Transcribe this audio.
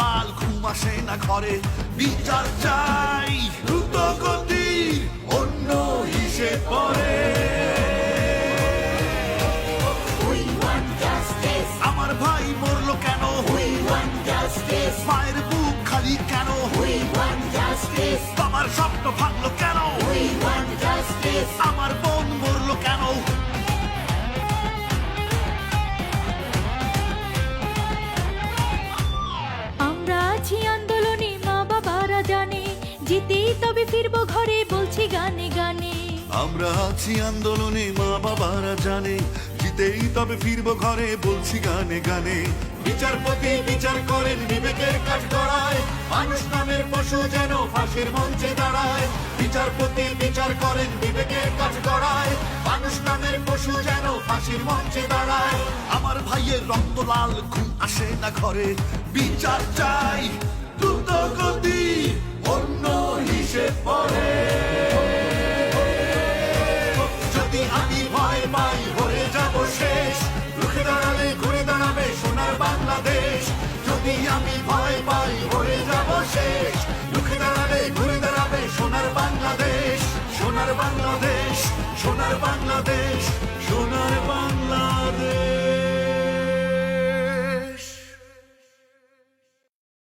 লাল ঘুম আসে না ঘরে বিচার চাই দ্রুত গতির অন্য হিসেব পরে আমার ভাই মরলো কেন. মায়ের জিতেই তবে ফিরবো ঘরে, বলছি গানে গানে। আমরা আছি আন্দোলনে, মা বাবারা জানে। জিতেই তবে ফিরবো ঘরে, বলছি গানে গানে। বিচারপতি বিচার করেন বিবেকের কাজ করায় মানুষ নামের পশু যেন ফাঁসির মঞ্চে দাঁড়ায়। বিচারপতি বিচার করেন বিবেকের কাজ করায় মানুষ নামের পশু যেন ফাঁসির মঞ্চে দাঁড়ায়। আমার ভাইয়ের রক্ত লাল, ঘুম আসে না ঘরে। বিচার চাই, দ্রুত গতি আমি ভয় পাই হয়ে যাব শেষ। রুখে দাঁড়াবে, ঘুরে দাঁড়াবে সোনার বাংলাদেশ সোনার বাংলাদেশ সোনার বাংলাদেশ, সোনার